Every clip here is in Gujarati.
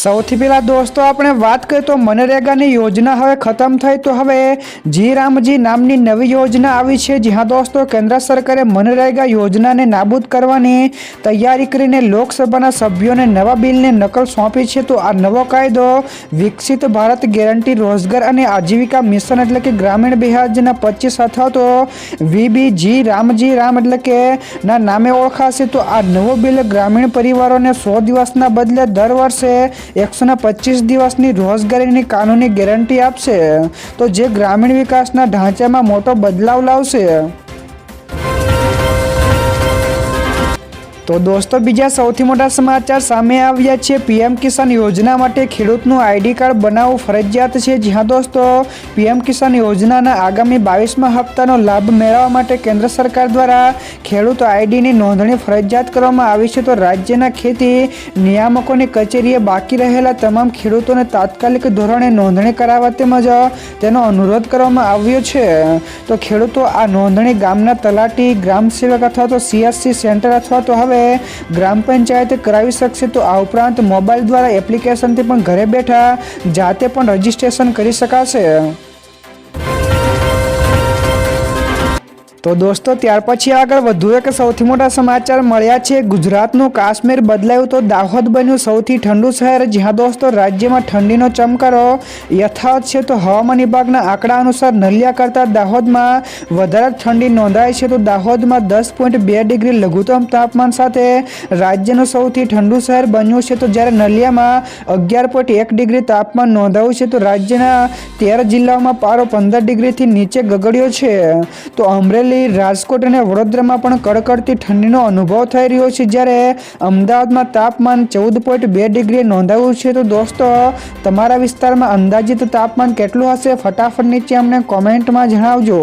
સૌથી પહેલાં દોસ્તો, આપણે વાત કરીએ તો મનરેગાની યોજના હવે ખતમ થઈ. તો હવે જી રામજી નામની નવી યોજના આવી છે, જ્યાં દોસ્તો કેન્દ્ર સરકારે મનરેગા યોજનાને નાબૂદ કરવાની તૈયારી કરીને લોકસભાના સભ્યોને નવા બિલને નકલ સોંપી છે. તો આ નવો કાયદો વિકસિત ભારત ગેરંટી રોજગાર અને આજીવિકા મિશન એટલે કે ગ્રામીણ બિહારના પચીસ અથવા તો વીબીજી રામજી રામ એટલે કે ના નામે ઓળખાશે. તો આ નવો બિલ ગ્રામીણ પરિવારોને સો દિવસના બદલે દર વર્ષે એકસો ને પચીસ દિવસની રોજગારીની કાનૂની ગેરંટી આપશે. તો જે ગ્રામીણ વિકાસના ઢાંચામાં મોટો બદલાવ લાવશે. તો દોસ્તો, બીજા સૌથી મોટા સમાચાર સામે આવ્યા છે. પીએમ કિસાન યોજના માટે ખેડૂતનું આઈડી કાર્ડ બનાવવું ફરજિયાત છે. જ્યાં દોસ્તો, પીએમ કિસાન યોજનાના આગામી બાવીસમા હપ્તાનો લાભ મેળવવા માટે કેન્દ્ર સરકાર દ્વારા ખેડૂત આઈડીની નોંધણી ફરજિયાત કરવામાં આવી છે. તો રાજ્યના ખેતી નિયામકોની કચેરીએ બાકી રહેલા તમામ ખેડૂતોને તાત્કાલિક ધોરણે નોંધણી કરાવવા તેમજ તેનો અનુરોધ કરવામાં આવ્યો છે. તો ખેડૂતો આ નોંધણી ગામના તલાટી ગ્રામ સેવક અથવા તો સીએસસી સેન્ટર અથવા તો હવે ગ્રામ પંચાયત કરાવી શકશે તો આ ઉપરાંત મોબાઈલ દ્વારા એપ્લિકેશનથી પણ ઘરે બેઠા જાતે પણ રજીસ્ટ્રેશન કરી શકાશે. તો દોસ્તો, ત્યાર પછી આગળ વધુ એક સૌથી મોટા સમાચાર મળ્યા છે. ગુજરાતનું કાશ્મીર બદલાયું તો દાહોદ બન્યું સૌથી ઠંડુ શહેર. જ્યાં દોસ્તો, રાજ્યમાં ઠંડીનો ચમકારો યથાવત છે તો હવામાન વિભાગના આંકડા અનુસાર નલિયા કરતાં દાહોદમાં વધારે ઠંડી નોંધાય છે. તો દાહોદમાં દસ પોઈન્ટ બે ડિગ્રી લઘુત્તમ તાપમાન સાથે રાજ્યનું સૌથી ઠંડુ શહેર બન્યું છે. તો જ્યારે નલિયામાં અગિયાર પોઈન્ટ એક ડિગ્રી તાપમાન નોંધાયું છે, તો રાજ્યના તેર જિલ્લાઓમાં પારો પંદર ડિગ્રીથી નીચે ગગડ્યો છે. તો અમરેલી અમરેલી રાજકોટ અને વડોદરામાં પણ કડકડતી ઠંડીનો અનુભવ થઈ રહ્યો છે. જ્યારે અમદાવાદમાં તાપમાન ચૌદ પોઈન્ટ બે ડિગ્રી નોંધાયું છે. તો દોસ્તો, તમારા વિસ્તારમાં અંદાજિત તાપમાન કેટલું હશે? ફટાફટ નીચે અમને કોમેન્ટમાં જણાવજો.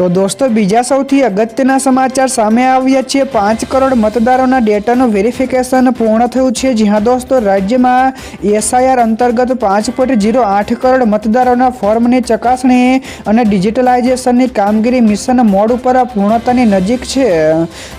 તો દોસ્તો, બીજા સૌથી અગત્યના સમાચાર સામે આવ્યા છે. પાંચ કરોડ મતદારોના ડેટાનું વેરિફિકેશન પૂર્ણ થયું છે. જ્યાં દોસ્તો, રાજ્યમાં એસઆઈઆર અંતર્ગત પાંચ પોઈન્ટ જીરો આઠ કરોડ મતદારોના ફોર્મની ચકાસણી અને ડિજિટલાઇઝેશનની કામગીરી મિશન મોડ ઉપર પૂર્ણતાની નજીક છે.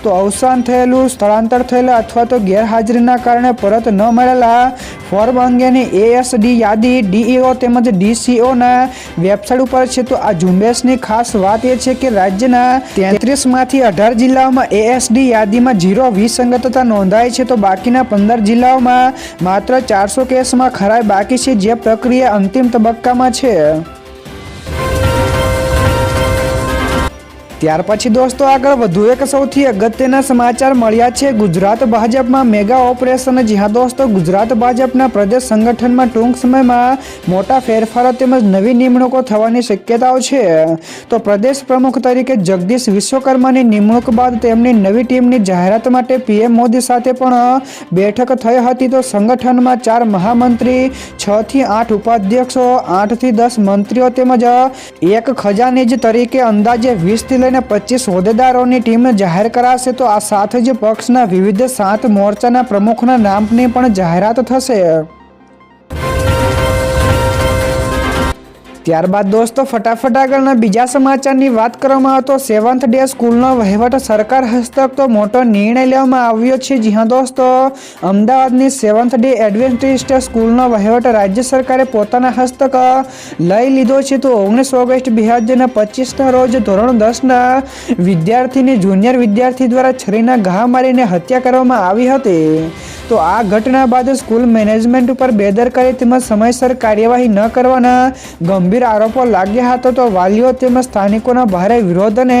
તો અવસાન થયેલું, સ્થળાંતર થયેલા અથવા તો ગેરહાજરીના કારણે પરત ન મળેલા ફોર્મ અંગેની એએસડી યાદી ડીઈઓ તેમજ ડીસીઓના વેબસાઇટ ઉપર છે. તો આ ઝુંબેશની ખાસ વાત એ છે કે રાજ્યના તેત્રીસમાંથી અઢાર જિલ્લાઓમાં એએસડી યાદીમાં જીરો વિસંગતતા નોંધાય છે, તો બાકીના પંદર જિલ્લાઓમાં માત્ર ચારસો કેસમાં ખરાઈ બાકી છે, જે પ્રક્રિયા અંતિમ તબક્કામાં છે. ત્યાર પછી દોસ્તો આગળ વધુ એક સૌથી અગત્યના સમાચાર મળ્યા છે. ગુજરાત ભાજપમાં મેગા ઓપરેશન જ્યાં દોસ્તો ગુજરાત ભાજપના પ્રદેશ સંગઠનમાં ટૂંક સમયમાં મોટા ફેરફારો તેમજ નવી નિમણૂકો થવાની શક્યતાઓ છે. તો પ્રદેશ પ્રમુખ તરીકે જગદીશ વિશ્વકર્માની નિમણૂક બાદ તેમની નવી ટીમની જાહેરાત માટે પીએમ મોદી સાથે પણ બેઠક થઈ હતી. તો સંગઠનમાં ચાર મહામંત્રી, છ થી આઠ ઉપાધ્યક્ષો આઠથી દસ મંત્રીઓ તેમજ એક ખજાનીજ તરીકે અંદાજે વીસથી લઈને પચીસ હોદ્દેદારોની ટીમ જાહેર કરાશે તો આ સાથે જ પક્ષના વિવિધ સાત મોરચાના પ્રમુખના નામની પણ જાહેરાત થશે. ત્યારબાદ દોસ્તો, ફટાફટ આગળના બીજા સમાચારની વાત કરવામાં આવતો સેવન્થ ડે સ્કૂલનો વહીવટ સરકાર હસ્તક તો મોટો નિર્ણય લેવામાં આવ્યો છે. જ્યાં દોસ્તો, અમદાવાદની સેવન્થ ડે એડવેન્ટિસ્ટ સ્કૂલનો વહીવટ રાજ્ય સરકારે પોતાના હસ્તક લઈ લીધો છે. તો ઓગણીસ ઓગસ્ટ બે હજાર પચીસના રોજ ધોરણ દસના વિદ્યાર્થીની જુનિયર વિદ્યાર્થી દ્વારા છરીના ઘા મારીને હત્યા કરવામાં આવી હતી. તો આ ઘટના બાદ સ્કૂલ મેનેજમેન્ટ ઉપર બેદરકારી તેમજ સમયસર કાર્યવાહી ન કરવાના ગંભીર આરોપો લાગ્યા હતા તો વાલીઓ તેમજ સ્થાનિકોના ભારે વિરોધ અને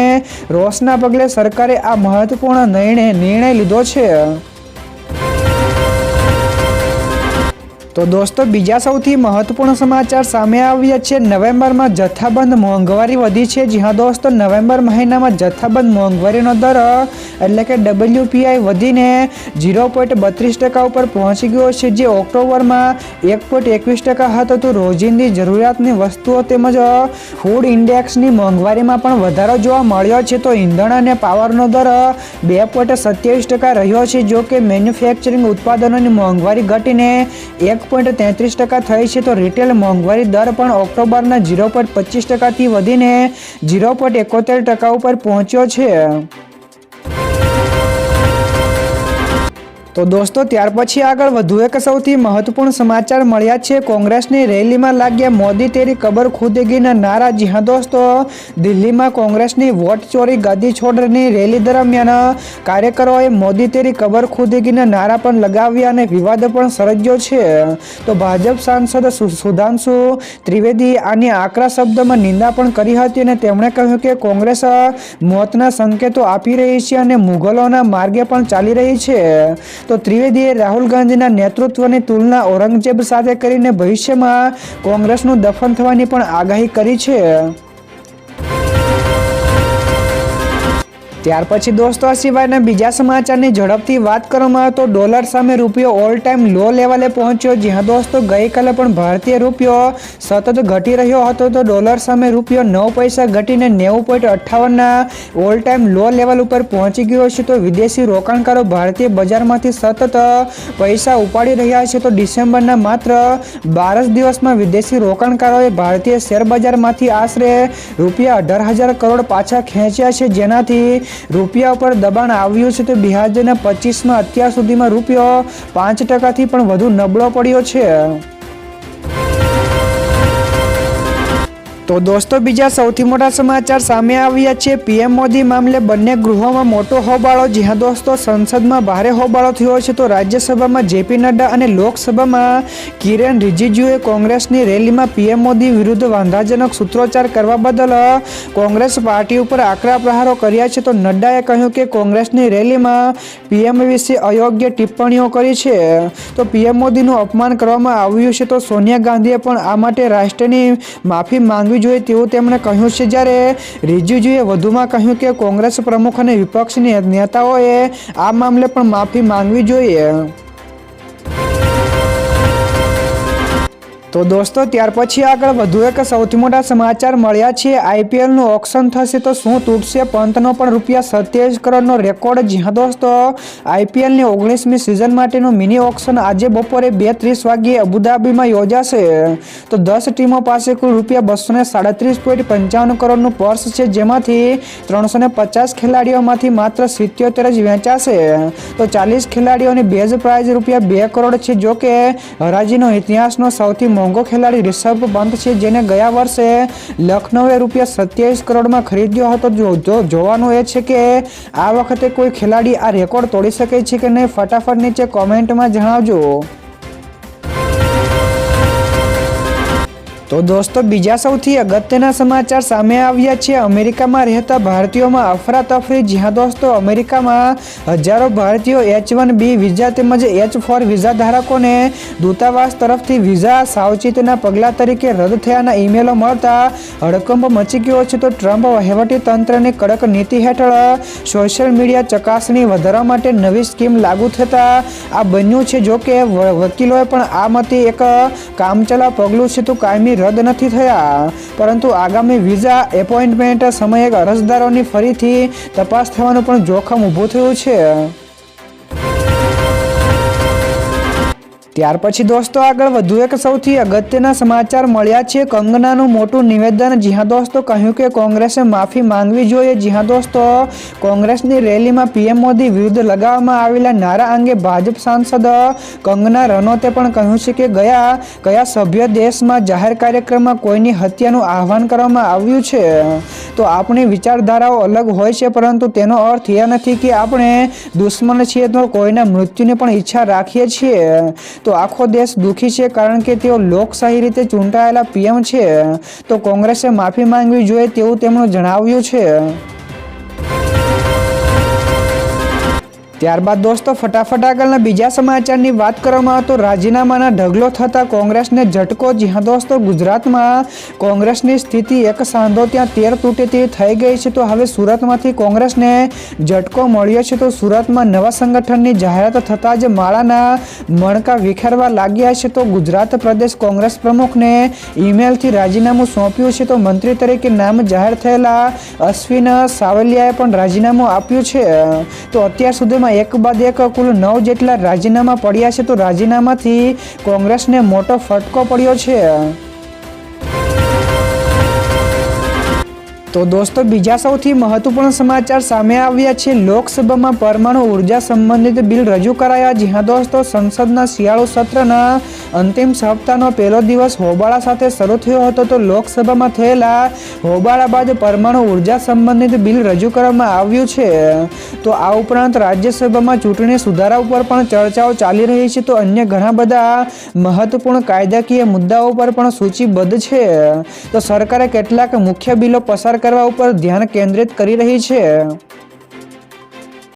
રોષના પગલે સરકારે આ મહત્વપૂર્ણ નિર્ણય નિર્ણય લીધો છે. તો દોસ્તો, બીજા સૌથી મહત્વપૂર્ણ સમાચાર સામે આવ્યા છે. નવેમ્બરમાં જથ્થાબંધ મોંઘવારી વધી છે. જ્યાં દોસ્તો, નવેમ્બર મહિનામાં જથ્થાબંધ મોંઘવારીનો દર એટલે કે ડબલ્યુપીઆઈ વધીને ઝીરો પોઈન્ટ બત્રીસ ટકા ઉપર પહોંચી ગયો છે. જે ઓક્ટોબરમાં એક પોઈન્ટ એકવીસ ટકા હતો, તો રોજિંદી જરૂરિયાતની વસ્તુઓ તેમજ ફૂડ ઇન્ડેક્સની મોંઘવારીમાં પણ વધારો જોવા મળ્યો છે. તો ઈંધણ અને પાવરનો દર બે પોઈન્ટ સત્યાવીસ ટકા રહ્યો છે. જો કે મેન્યુફેક્ચરિંગ ઉત્પાદનોની મોંઘવારી ઘટીને એક પોઈન્ટ તેત્રીસ ટકા થઈ છે, તો રિટેલ મોંઘવારી દર પણ ઓક્ટોબરના ઝીરો પોઈન્ટ પચીસ ટકાથી વધીને ઝીરો પોઈન્ટ એકોતેર ટકા ઉપર પહોંચ્યો છે. તો દોસ્તો, ત્યાર પછી આગળ વધુ એક સૌથી મહત્વપૂર્ણ સમાચાર મળ્યા છે. કોંગ્રેસની રેલીમાં લાગ્યા મોદી તેરી કબર ખુદેગીના નારા. જી હા દોસ્તો, દિલ્હીમાં કોંગ્રેસની વોટ ચોરી ગાદી છોડની રેલી દરમિયાન કાર્યકરોએ મોદી તેરી કબર ખુદેગીના નારા પણ લગાવ્યા અને વિવાદ પણ સર્જ્યો છે. તો ભાજપ સાંસદ સુધાંશુ ત્રિવેદી આની આકરા શબ્દમાં નિંદા પણ કરી હતી અને તેમણે કહ્યું કે કોંગ્રેસ મોતના સંકેતો આપી રહી છે અને મુઘલોના માર્ગે પણ ચાલી રહી છે. તો ત્રિવેદીએ રાહુલ ગાંધીના નેતૃત્વની તુલના ઔરંગઝેબ સાથે કરીને ભવિષ્યમાં કોંગ્રેસનું દફન થવાની પણ આગાહી કરી છે. ત્યાર પછી દોસ્તો, આ સિવાયના બીજા સમાચારની ઝડપથી વાત કરવામાં આવે તો ડોલર સામે રૂપિયો ઓલ ટાઈમ લો લેવલે પહોંચ્યો, જ્યાં દોસ્તો ગઈકાલે પણ ભારતીય રૂપિયો સતત ઘટી રહ્યો હતો તો ડોલર સામે રૂપિયો નવ પૈસા ઘટીને નેવું પોઈન્ટ અઠ્ઠાવનના ઓલ ટાઈમ લો લેવલ ઉપર પહોંચી ગયો છે. તો વિદેશી રોકાણકારો ભારતીય બજારમાંથી સતત પૈસા ઉપાડી રહ્યા છે. તો ડિસેમ્બરના માત્ર બાર જ દિવસમાં વિદેશી રોકાણકારોએ ભારતીય શેર બજારમાંથી આશરે રૂપિયા અઢાર હજાર કરોડ પાછા ખેંચ્યા છે. જેનાથી રૂપિયા ઉપર દબાણ આવ્યું છે, તો બે હજાર પચીસમાં અત્યાર સુધીમાં રૂપિયો પાંચ ટકાથી પણ વધુ નબળો પડ્યો છે. તો દોસ્તો, બીજા સૌથી મોટા સમાચાર સામે આવ્યા છે. પીએમ મોદી મામલે બંને ગૃહોમાં મોટો હોબાળો. જ્યાં દોસ્તો, સંસદમાં ભારે હોબાળો થયો છે તો રાજ્યસભામાં જેપી નડ્ડા અને લોકસભામાં કિરેન રિજિજુએ કોંગ્રેસની રેલીમાં પીએમ મોદી વિરુદ્ધ વાંધાજનક સૂત્રોચ્ચાર કરવા બદલ કોંગ્રેસ પાર્ટી ઉપર આકરા પ્રહારો કર્યા છે. તો નડ્ડાએ કહ્યું કે કોંગ્રેસની રેલીમાં પીએમ વિશે અયોગ્ય ટિપ્પણીઓ કરી છે. તો પીએમ મોદીનું અપમાન કરવામાં આવ્યું છે. તો સોનિયા ગાંધીએ પણ આ માટે રાષ્ટ્રની માફી માંગવી જોઈએ તેવું તેમણે કહ્યું છે. જ્યારે રિજિજુએ વધુમાં કહ્યું કે કોંગ્રેસ પ્રમુખ અને વિપક્ષની નેતાઓએ આ મામલે પણ માફી માંગવી જોઈએ. તો દોસ્તો, ત્યાર પછી આગળ વધુ એક સૌથી મોટા સમાચાર મળ્યા છે. આઈપીએલનું ઓક્શન થશે તો શું તૂટશે? પંતનો પણ રૂપિયા સત્યાવીસ કરોડનો રેકોર્ડ જ્યાં દોસ્તો, આઈપીએલની ઓગણીસમી સિઝન માટેનું મિની ઓક્શન આજે બપોરે બે ત્રીસ વાગ્યે અબુધાબીમાં યોજાશે. તો દસ ટીમો પાસે કુલ રૂપિયા બસો ને સાડત્રીસ પોઈન્ટ પંચાવન કરોડનું પર્સ છે, જેમાંથી ત્રણસો ને પચાસ ખેલાડીઓમાંથી માત્ર સિત્યોતેર જ વેચાશે. તો ચાલીસ ખેલાડીઓની બેઝ પ્રાઇઝ રૂપિયા બે કરોડ છે, જોકે હરાજીનો ઇતિહાસનો સૌથી મોંઘો ખેલાડી રિષભ પંત છે, જેને ગયા વર્ષે લખનૌએ રૂપિયા સત્યાવીસ કરોડમાં ખરીદ્યો હતો. જોવાનું એ છે કે આ વખતે કોઈ ખેલાડી આ રેકોર્ડ તોડી શકે છે કે નહીં, ફટાફટ નીચે કોમેન્ટમાં જણાવજો. તો દોસ્તો, બીજા સૌથી અગત્યના સમાચાર સામે આવ્યા છે. અમેરિકામાં રહેતા ભારતીયોમાં અફરાતફરી જ્યાં દોસ્તો, અમેરિકામાં હજારો ભારતીયો એચ વન બી વિઝા તેમજ એચ ફોર વિઝા ધારકોને દૂતાવાસ તરફથી વિઝા સાવચેતીના પગલાં તરીકે રદ થયાના ઈમેલો મળતા હડકંપ મચી ગયો છે. તો ટ્રમ્પ વહીવટી તંત્રની કડક નીતિ હેઠળ સોશિયલ મીડિયા ચકાસણી વધારવા માટે નવી સ્કીમ લાગુ થતાં આ બન્યું છે. જોકે વકીલોએ પણ આ મતે એક કામચલા પગલું છે. તો કાયમી રદ નથી થયા. પરંતુ આગામી વિઝા એપોઇન્ટમેન્ટ સમયે અરજદારોની ફરીથી તપાસ થવાનું પણ જોખમ ઊભું થયું છે. ત્યાર પછી દોસ્તો આગળ વધુ એક સૌથી અગત્યના સમાચાર મળ્યા છે કંગનાનું મોટું નિવેદન. જ્યાં દોસ્તો કહ્યું કે કોંગ્રેસે માફી માંગવી જોઈએ. જ્યાં દોસ્તો કોંગ્રેસની રેલીમાં પીએમ મોદી વિરુદ્ધ લગાવવામાં આવેલા નારા અંગે ભાજપ સાંસદ કંગના રનોતે પણ કહ્યું છે કે ગયા કયા સભ્ય દેશમાં જાહેર કાર્યક્રમમાં કોઈની હત્યાનું આહવાન કરવામાં આવ્યું છે. તો આપણી વિચારધારાઓ અલગ હોય છે, પરંતુ તેનો અર્થ એ નથી કે આપણે દુશ્મન છીએ તો કોઈના મૃત્યુની પણ ઈચ્છા રાખીએ છીએ. તો આખો દેશ દુઃખી છે કારણ કે તેઓ લોકશાહી રીતે ચૂંટાયેલા પીએમ છે. તો કોંગ્રેસે માફી માંગવી જોઈએ તેવું તેમણે જણાવ્યું છે. ત્યારબાદ દોસ્તો, ફટાફટ આગળના બીજા સમાચારની વાત કરવામાં તો રાજીનામાના ઢગલો થતાં કોંગ્રેસને ઝટકો જ્યાં દોસ્તો, ગુજરાતમાં કોંગ્રેસની સ્થિતિ એક સાંધો ત્યાં તેર તૂટે તે થઈ ગઈ છે. તો હવે સુરતમાંથી કોંગ્રેસને ઝટકો મળ્યો છે. તો સુરતમાં નવા સંગઠનની જાહેરાત થતાં જ માળાના મણકા વિખેરવા લાગ્યા છે. તો ગુજરાત પ્રદેશ કોંગ્રેસ પ્રમુખને ઈમેલથી રાજીનામું સોંપ્યું છે. તો મંત્રી તરીકે નામ જાહેર થયેલા અશ્વિન સાવલિયાએ પણ રાજીનામું આપ્યું છે. તો અત્યાર સુધીમાં એક બાદ એક કુલ નવ જેટલા રાજીનામા પડ્યા છે, તો રાજીનામાથી કોંગ્રેસને મોટો ફટકો પડ્યો છે. તો દોસ્તો, બીજા સૌથી મહત્વપૂર્ણ સમાચાર સામે આવ્યા છે. લોકસભામાં પરમાણુ ઊર્જા સંબંધિત બિલ રજૂ કરાયા. જ્યાં દોસ્તો, સંસદના શિયાળુ સત્રના અંતિમ સપ્તાહનો પહેલો દિવસ હોબાળા સાથે શરૂ થયો હતો. તો લોકસભામાં થયેલા હોબાળા બાદ પરમાણુ ઊર્જા સંબંધિત બિલ રજૂ કરવામાં આવ્યું છે. તો આ ઉપરાંત રાજ્યસભામાં ચૂંટણી સુધારા ઉપર પણ ચર્ચાઓ ચાલી રહી છે. તો અન્ય ઘણા બધા મહત્વપૂર્ણ કાયદાકીય મુદ્દાઓ પર પણ સૂચિબદ્ધ છે. તો સરકારે કેટલાક મુખ્ય બિલો પસાર કરવા ઉપર ધ્યાન કેન્દ્રિત કરી રહી છે.